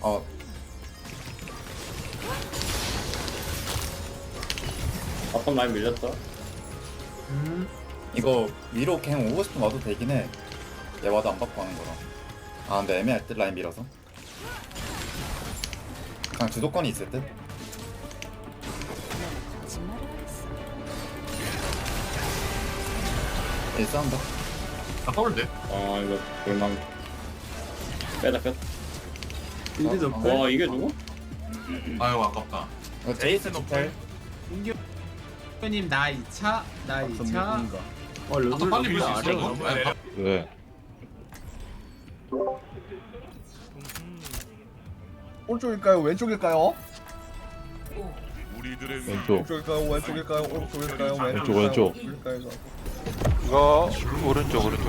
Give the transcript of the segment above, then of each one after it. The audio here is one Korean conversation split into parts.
어 바텀 라인 밀렸다. 음. 이거 위로 그냥 오고 싶으면 와도 되긴 해. 얘 와도 안 받고 하는 거라. 아 근데 애매할 듯 라인 밀어서. 그냥 주도권이 있을 듯. 얘 싸운다. 나 서울 돼. 아 이거 볼망. 빼다 뺐다. 빌드 어, 높을. 와 이게 누구? 아유 아깝다. 이거 제이슨 노텔. 님나 2차 나 2차. 어 아, 르블 빨리 밀수 있어. 아니, 왜? 오른쪽일까요? 왼쪽일까요? 왼쪽. 왼쪽일까요? 왼쪽일까요? 오른쪽일까요? 왼쪽, 왼쪽. 이거 오른쪽 오른쪽 오른쪽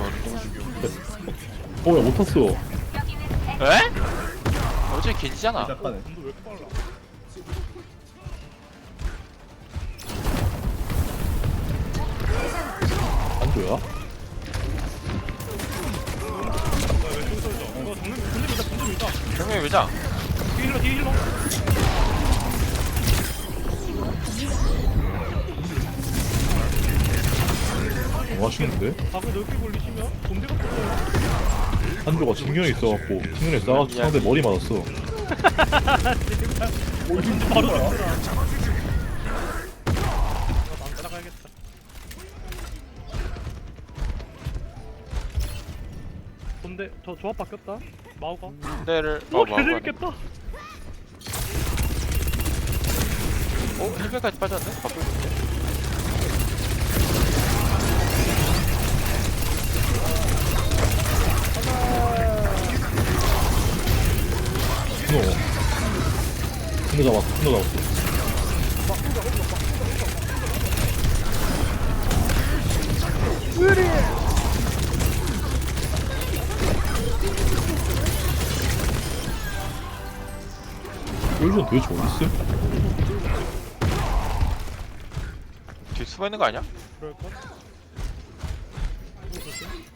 어, 야, 못 탔어. 에? 저기 개지잖아 안 줘요? 뭐야 왜똥뒤 힐러 뒤 힐러. 뭐 하시는데? 각을 넓게 벌리시면 본대가 붙어요. 한조가 중경에 있어갖고 중경에 싸가지고 상대 머리 맞았어. 근데 저 조합 바뀌었다. 마우가. 내를 오어 뭐야 개재밌겠다. 어? 힐백까지 빠졌네? 텐데 분노. 분노 잡았어. 분노 잡았어. 꼴전 도대체 어딨어? 뒤에 숨어 있는 거 아니야? 그럴 것.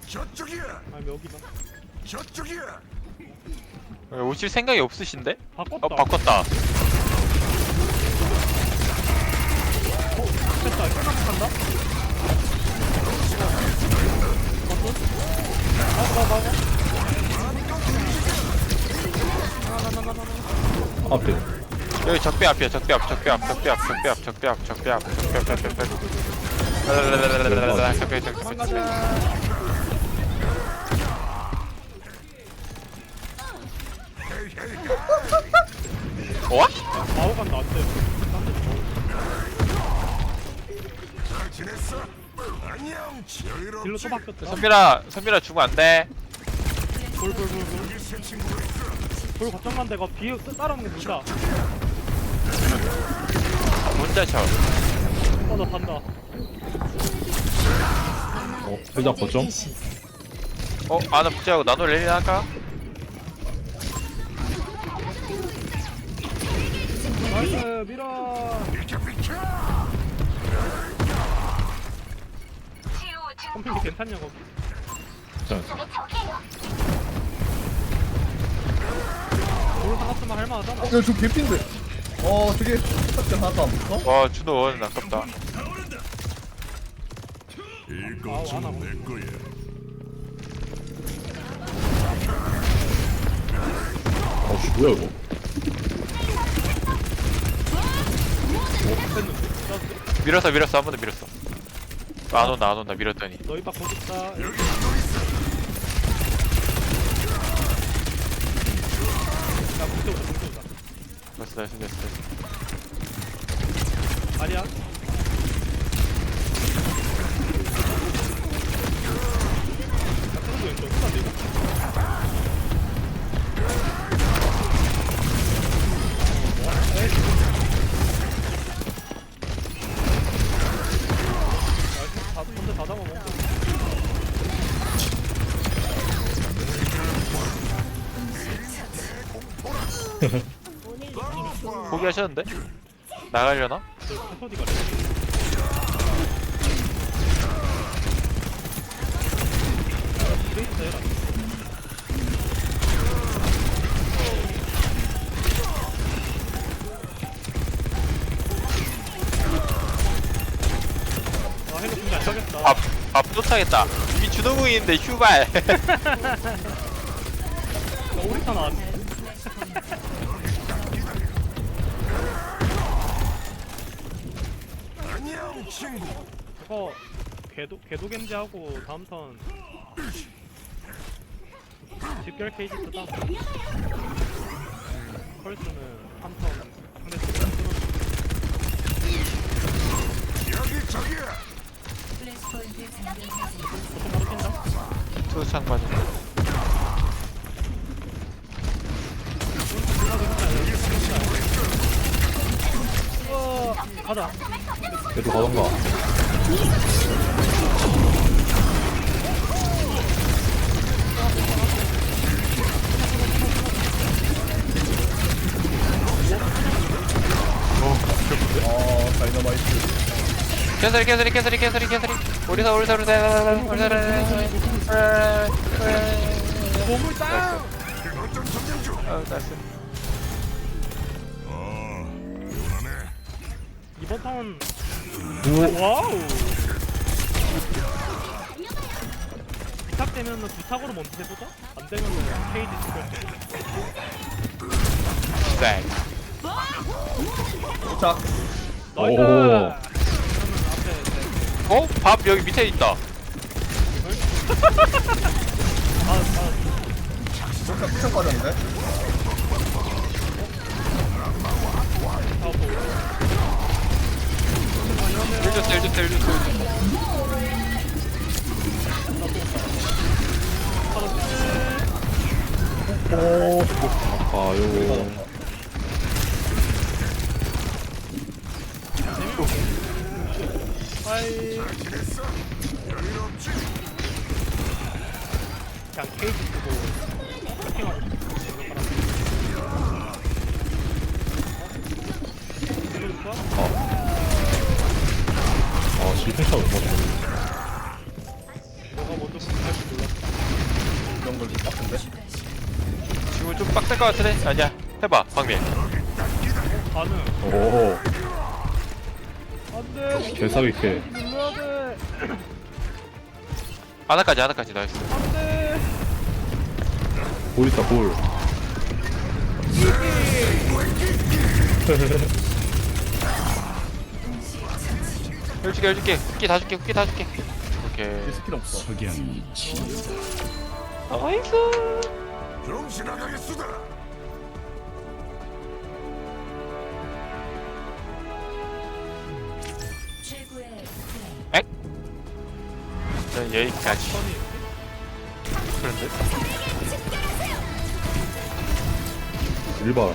저쪽이야. 아니 여기다. 왜 오실 생각이 없으신데? 바꿨다. 어 바꿨다 됐다. 생각 간다. 앞에. 여기 적배 앞이야 적배 앞 적배 앞 적배 앞 적배 앞 적배 앞 적배 앞 적배 앞 적배 앞 라라라라라라라, 적배 적배 적배 어? 안 돼. 딜로 또 바뀌었다. 선미라 선미라 죽으면 안돼 돌돌돌돌. 돌 걱정만 내가 뒤에 따라오는 게 문다. 혼자 쳐 어나 간다. 어, 회장 거점? 어? 아나 붙자고 나노 랠리 할까? 나이스 밀어. 컴퓨터 괜찮냐 거기? 괜찮았어. 돌 하나쯤만 할만하잖아. 어, 저 개핀데. 어, 저게 스타트 하나도 안 붙어? 와 준호 원 아깝다 아우 안 하고. 어, 씨, 뭐야, 이거. 밀었어 밀었어 한 번 더 밀었어 안 온다 안 온다 밀었더니 너희 박 거기 있다. 야 문제 오자 문제 오자. 됐어 됐어 됐어 됐어 아니야. 야, 포기하셨는데? 나가려나? 밥, 밥 쫓아겠다. 이미 주노궁인데 휴발. 오리탄 안 저거 궤도 궤도 겐지하고 다음 턴 집결 케이지 쓰다. 펄스는 한턴 상대 쪽에 끊어. 보통 바로 뛴다. 투창 맞아 우와, 가자. 얘도 가던가 어 다이너마이트 캐서리 캐서리 캐서리 캐서리 캐서리 우리사 우리사 우리사 우리사 몸을 땅! 어 나이스 이번 턴. 와우. 부탁되면은 부탁으로 먼저 해보자. 안 되면은 케이지 집결 네 도착. 나이스. 오. 그러면 앞에 이제 어? 밥 여기 밑에 있다. 아, 아, 도착 도착 빠졌는데? 다 일줬어 일줬어 아요 아이 실패차 못 너가 먼저 공부할줄 몰랐어 이런 걸좀 빡센데 지금 좀 빡셀 것 같은데? 아니야. 해봐 광민. 가능 오. 안돼 개사기캐 눌러야 돼 하나까지 하나까지. 나이스. 안 돼 볼 있다 볼 해줄게 해줄게. 쿠키 다 줄게 쿠키 다 줄게. 오케이. 스킬 없어. 나이스. 엑? 전 여기까지. 그런데? 일봐라